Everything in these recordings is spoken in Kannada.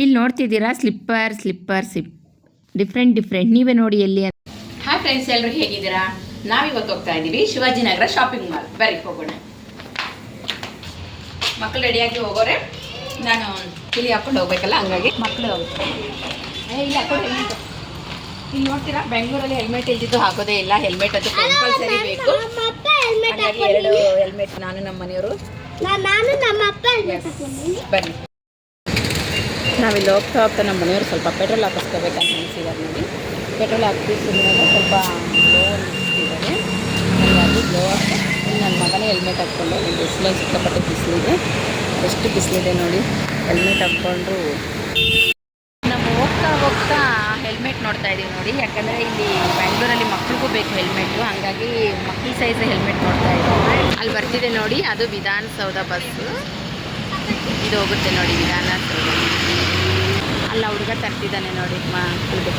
ಇಲ್ಲಿ ನೋಡ್ತಿದ್ದೀರಾ? Slipper slipper slip different different ನೀವೇ ನೋಡಿ ಎಲ್ಲಿ ಹಾಯ್ ಫ್ರೆಂಡ್ಸ್ ಎಲ್ಲರೂ ಹೇಗಿದ್ದೀರಾ? ನಾವಿವತ್ತು ಹೋಗ್ತಾ ಇದ್ದೀವಿ ಶಿವಾಜಿನಗರ ಶಾಪಿಂಗ್ ಮಾಲ್ ಬರೀ ಹೋಗೋಣ. ಮಕ್ಕಳು ರೆಡಿಯಾಗಿ ಹೋಗೋರೆ? ನಾನು ಇಲ್ಲಿ ಹಾಕೊಂಡು ಹೋಗ್ಬೇಕಲ್ಲ ಹಂಗಾಗಿ ಮಕ್ಕಳು ಇಲ್ಲಿ ಹಾಕೊಂಡು ಹೆಲ್ಮೆಟ್ ಇಲ್ಲಿ ನೋಡ್ತೀರಾ? ಬೆಂಗಳೂರಲ್ಲಿ ಹೆಲ್ಮೆಟ್ ಇಲ್ದಿದ್ದು ಹಾಕೋದೇ ಇಲ್ಲ. ಹೆಲ್ಮೆಟ್ ಅದು ಕಂಪಲ್ಸರಿ ಬೇಕು. ಹೆಲ್ಮೆಟ್ ಹಾಗಾಗಿ ಎರಡು ಹೆಲ್ಮೆಟ್ ನಾನು ನಮ್ಮ ಮನೆಯವರು ಬನ್ನಿ. ನಾವಿಲ್ಲಿ ಹೋಗ್ತಾ ಹೋಗ್ತಾ ನಮ್ಮ ಮನೆಯವರು ಸ್ವಲ್ಪ ಪೆಟ್ರೋಲ್ ಹಾಕಿಸ್ಕೋಬೇಕಂತ ಅನಿಸಿದ್ದಾರೆ ನೋಡಿ. ಪೆಟ್ರೋಲ್ ಹಾಕಿಸಿದಾಗ ಸ್ವಲ್ಪ ಲೋ ಅನಿಸ್ತಿದ್ದಾರೆ ಹಾಗಾಗಿ ಲೋ ನನ್ನ ಮಗನೇ ಹೆಲ್ಮೆಟ್ ಹಾಕ್ಕೊಂಡು ಬಿಸಿಲು ಸಿಕ್ಕಾಪಟ್ಟೆ ಬಿಸಿಲಿದೆ. ಎಷ್ಟು ಬಿಸಿಲಿದೆ ನೋಡಿ. ಹೆಲ್ಮೆಟ್ ಹಾಕ್ಕೊಂಡು. ನಾವು ಹೋಗ್ತಾ ಹೋಗ್ತಾ ಹೆಲ್ಮೆಟ್ ನೋಡ್ತಾ ಇದ್ದೀವಿ ನೋಡಿ. ಯಾಕಂದರೆ ಇಲ್ಲಿ ಬೆಂಗಳೂರಲ್ಲಿ ಮಕ್ಳಿಗೂ ಬೇಕು ಹೆಲ್ಮೆಟ್ಟು ಹಾಗಾಗಿ ಮಕ್ಕಳ ಸೈಜ್ ಹೆಲ್ಮೆಟ್ ನೋಡ್ತಾ ಇದ್ದೀವಿ ಅಲ್ಲಿ ಬರ್ತಿದೆ ನೋಡಿ. ಅದು ವಿಧಾನಸೌಧ ಬಸ್ಸು ಇದು ಹೋಗುತ್ತೆ ನೋಡಿ ನಿಧಾನ ಅಲ್ಲ, ಹುಡುಗ ತರ್ತಿದ್ದಾನೆ ನೋಡಿ ಮಕ್ಕಳದು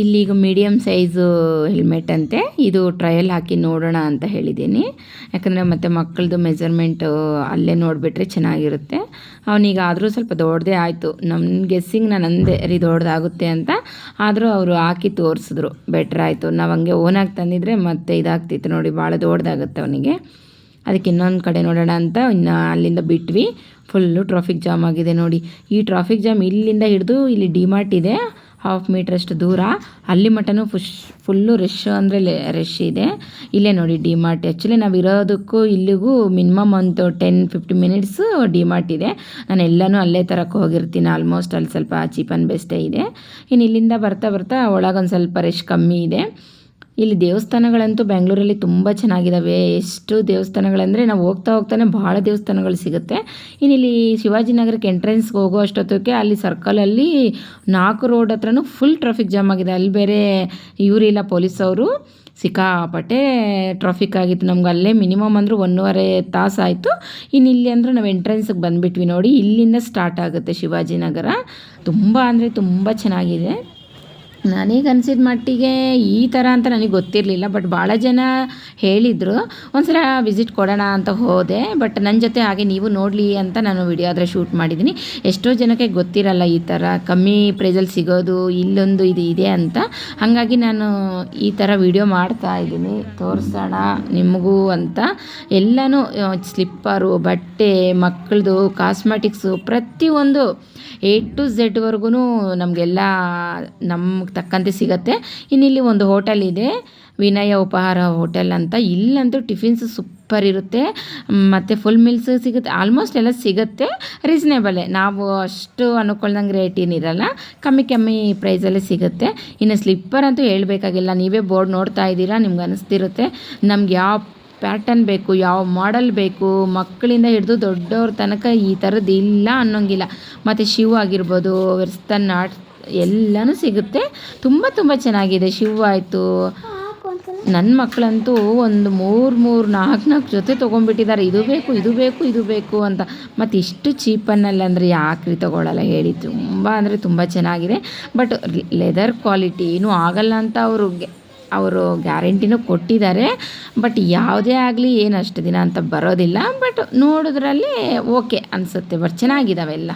ಇಲ್ಲಿಗ ಮೀಡಿಯಮ್ ಸೈಜು ಹೆಲ್ಮೆಟ್ ಅಂತೆ. ಇದು ಟ್ರಯಲ್ ಹಾಕಿ ನೋಡೋಣ ಅಂತ ಹೇಳಿದ್ದೀನಿ. ಯಾಕಂದರೆ ಮತ್ತು ಮಕ್ಕಳದು ಮೆಜರ್ಮೆಂಟು ಅಲ್ಲೇ ನೋಡಿಬಿಟ್ರೆ ಚೆನ್ನಾಗಿರುತ್ತೆ. ಅವನೀಗ ಆದರೂ ಸ್ವಲ್ಪ ದೊಡ್ಡದೇ ಆಯಿತು. ನಮ್ಮ ಗೆಸ್ಸಿಂಗ್ ನಾನು ಅಂದೆ ರೀ ದೊಡ್ಡದಾಗುತ್ತೆ ಅಂತ. ಆದರೂ ಅವರು ಹಾಕಿ ತೋರಿಸಿದ್ರು. ಬೆಟ್ರ್ ಆಯಿತು. ನಾವು ಹಂಗೆ ಓನಾಗಿ ತಂದಿದ್ರೆ ಮತ್ತೆ ಇದಾಗ್ತಿತ್ತು ನೋಡಿ ಭಾಳ ದೊಡ್ಡದಾಗುತ್ತೆ ಅವನಿಗೆ. ಅದಕ್ಕೆ ಇನ್ನೊಂದು ಕಡೆ ನೋಡೋಣ ಅಂತ ಇನ್ನು ಅಲ್ಲಿಂದ ಬಿಟ್ವಿ. ಫುಲ್ಲು ಟ್ರಾಫಿಕ್ ಜಾಮ್ ಆಗಿದೆ ನೋಡಿ. ಈ ಟ್ರಾಫಿಕ್ ಜಾಮ್ ಇಲ್ಲಿಂದ ಹಿಡಿದು ಇಲ್ಲಿ ಡಿಮಾರ್ಟ್ ಇದೆ ಹಾಫ್ ಮೀಟ್ರಷ್ಟು ದೂರ. ಅಲ್ಲಿ ಮಟನೂ ಫುಶ್ ಫುಲ್ಲು ರಶ್ ಅಂದರೆ ರಶ್ ಇದೆ. ಇಲ್ಲೇ ನೋಡಿ ಡಿಮಾರ್ಟ್ ಆ್ಯಕ್ಚುಲಿ ನಾವು ಇರೋದಕ್ಕೂ ಇಲ್ಲಿಗೂ ಮಿನಿಮಮ್ ಒಂದು ಟೆನ್ ಫಿಫ್ಟಿ ಮಿನಿಟ್ಸು ಡಿಮಾರ್ಟ್ ಇದೆ. ನಾನು ಎಲ್ಲನೂ ಅಲ್ಲೇ ತರಕ್ಕೆ ಹೋಗಿರ್ತೀನಿ. ಆಲ್ಮೋಸ್ಟ್ ಅಲ್ಲಿ ಸ್ವಲ್ಪ ಚೀಪ್ ಆ್ಯಂಡ್ ಬೆಸ್ಟೇ ಇದೆ. ಇನ್ನು ಇಲ್ಲಿಂದ ಬರ್ತಾ ಬರ್ತಾ ಒಳಗೊಂದು ಸ್ವಲ್ಪ ರಶ್ ಕಮ್ಮಿ ಇದೆ. ಇಲ್ಲಿ ದೇವಸ್ಥಾನಗಳಂತೂ ಬೆಂಗಳೂರಲ್ಲಿ ತುಂಬ ಚೆನ್ನಾಗಿದ್ದಾವೆ ಎಷ್ಟು ದೇವಸ್ಥಾನಗಳಂದರೆ ನಾವು ಹೋಗ್ತಾ ಹೋಗ್ತಾನೆ ಭಾಳ ದೇವಸ್ಥಾನಗಳು ಸಿಗುತ್ತೆ. ಇನ್ನು ಇಲ್ಲಿ ಶಿವಾಜಿನಗರಕ್ಕೆ ಎಂಟ್ರೆನ್ಸ್ಗೆ ಹೋಗೋ ಅಷ್ಟೊತ್ತಕ್ಕೆ ಅಲ್ಲಿ ಸರ್ಕಲಲ್ಲಿ ನಾಲ್ಕು ರೋಡ್ ಹತ್ರನೂ ಫುಲ್ ಟ್ರಾಫಿಕ್ ಜಾಮ್ ಆಗಿದೆ. ಅಲ್ಲಿ ಬೇರೆ ಇವರಿಲ್ಲ ಪೊಲೀಸವರು ಸಿಕ್ಕಾಪಟ್ಟೆ ಟ್ರಾಫಿಕ್ ಆಗಿತ್ತು. ನಮ್ಗೆ ಅಲ್ಲೇ ಮಿನಿಮಮ್ ಅಂದರೂ ಒಂದೂವರೆ ತಾಸು ಆಯಿತು. ಇನ್ನು ಇಲ್ಲಿ ಅಂದರೆ ನಾವು ಎಂಟ್ರೆನ್ಸ್ಗೆ ಬಂದುಬಿಟ್ವಿ ನೋಡಿ, ಇಲ್ಲಿಂದ ಸ್ಟಾರ್ಟ್ ಆಗುತ್ತೆ ಶಿವಾಜಿನಗರ ತುಂಬ ಅಂದರೆ ತುಂಬ ಚೆನ್ನಾಗಿದೆ. ನನಗೆ ಅನಿಸಿದ ಮಟ್ಟಿಗೆ ಈ ಥರ ಅಂತ ನನಗೆ ಗೊತ್ತಿರಲಿಲ್ಲ ಬಟ್ ಭಾಳ ಜನ ಹೇಳಿದರು, ಒಂದ್ಸಲ ವಿಸಿಟ್ ಕೊಡೋಣ ಅಂತ ಹೋದೆ ಬಟ್ ನನ್ನ ಜೊತೆ ಹಾಗೆ ನೀವು ನೋಡಲಿ ಅಂತ ನಾನು ವಿಡಿಯೋ ಆದರೆ ಶೂಟ್ ಮಾಡಿದ್ದೀನಿ ಎಷ್ಟೋ ಜನಕ್ಕೆ ಗೊತ್ತಿರಲ್ಲ ಈ ಥರ ಕಮ್ಮಿ ಪ್ರೈಸಲ್ಲಿ ಸಿಗೋದು, ಇಲ್ಲೊಂದು ಇದು ಇದೆ ಅಂತ. ಹಾಗಾಗಿ ನಾನು ಈ ಥರ ವಿಡಿಯೋ ಮಾಡ್ತಾ ಇದ್ದೀನಿ. ತೋರಿಸೋಣ ನಿಮಗೂ ಅಂತ. ಎಲ್ಲನೂ ಸ್ಲಿಪ್ಪರು ಬಟ್ಟೆ ಮಕ್ಕಳದು ಕಾಸ್ಮೆಟಿಕ್ಸು ಪ್ರತಿಯೊಂದು ಎ ಟು ಝೆಡ್ವರೆಗೂ ನಮಗೆಲ್ಲ ನಮ್ಗೆ ತಕ್ಕಂತೆ ಸಿಗತ್ತೆ. ಇನ್ನಿಲ್ಲಿ ಒಂದು ಹೋಟೆಲ್ ಇದೆ. ವಿನಯ ಉಪಹಾರ ಹೋಟೆಲ್ ಅಂತ. ಇಲ್ಲಂತೂ ಟಿಫಿನ್ಸ್ ಸೂಪರ್ ಇರುತ್ತೆ. ಮತ್ತು ಫುಲ್ ಮಿಲ್ಸ್ ಸಿಗುತ್ತೆ. ಆಲ್ಮೋಸ್ಟ್ ಎಲ್ಲ ಸಿಗುತ್ತೆ. ರೀಸನೇಬಲೇ. ನಾವು ಅಷ್ಟು ಅನುಕೂಲ್ದಂಗೆ ರೇಟ್ ಏನಿರಲ್ಲ. ಕಮ್ಮಿ ಕಮ್ಮಿ ಪ್ರೈಸಲ್ಲೇ ಸಿಗುತ್ತೆ. ಇನ್ನು ಸ್ಲಿಪ್ಪರ್ ಅಂತೂ ಹೇಳಬೇಕಾಗಿಲ್ಲ. ನೀವೇ ಬೋರ್ಡ್ ನೋಡ್ತಾ ಇದ್ದೀರಾ, ನಿಮ್ಗೆ ಅನಿಸ್ತಿರುತ್ತೆ. ನಮ್ಗೆ ಯಾವ ಪ್ಯಾಟರ್ನ್ ಬೇಕು, ಯಾವ ಮಾಡೆಲ್ ಬೇಕು, ಮಕ್ಕಳಿಂದ ಹಿಡಿದು ದೊಡ್ಡವ್ರ ತನಕ ಈ ಥರದ್ದು ಇಲ್ಲ ಅನ್ನೋಂಗಿಲ್ಲ. ಮತ್ತು ಶಿವ್ ಆಗಿರ್ಬೋದು ವೆಸ್ಟರ್ನ್ ಆರ್ಟ್ ಎಲ್ಲನೂ ಸಿಗುತ್ತೆ. ತುಂಬ ತುಂಬ ಚೆನ್ನಾಗಿದೆ. ಶಿವ್ ಆಯಿತು. ನನ್ನ ಮಕ್ಕಳಂತೂ ಒಂದು ಮೂರು ಮೂರು, ನಾಲ್ಕು ನಾಲ್ಕು ಜೊತೆ ತೊಗೊಂಡ್ಬಿಟ್ಟಿದ್ದಾರೆ. ಇದು ಬೇಕು ಇದು ಬೇಕು ಇದು ಬೇಕು ಅಂತ. ಮತ್ತು ಇಷ್ಟು ಚೀಪನ್ನಲ್ಲಿ ಅಂದರೆ ಯಾಕ್ರಿ ತೊಗೊಳ್ಳಲ್ಲ ಹೇಳಿ. ತುಂಬ ಅಂದರೆ ತುಂಬ ಚೆನ್ನಾಗಿದೆ. ಬಟ್ ಲೆದರ್ ಕ್ವಾಲಿಟಿ ಏನೂ ಆಗಲ್ಲ ಅಂತ ಅವರು ಅವರು ಗ್ಯಾರಂಟಿನೂ ಕೊಟ್ಟಿದ್ದಾರೆ. ಬಟ್ ಯಾವುದೇ ಆಗಲಿ ಏನು ಅಷ್ಟು ದಿನ ಅಂತ ಬರೋದಿಲ್ಲ. ಬಟ್ ನೋಡೋದ್ರಲ್ಲಿ ಓಕೆ ಅನಿಸುತ್ತೆ. ಬಟ್ ಚೆನ್ನಾಗಿದ್ದಾವೆ ಎಲ್ಲ.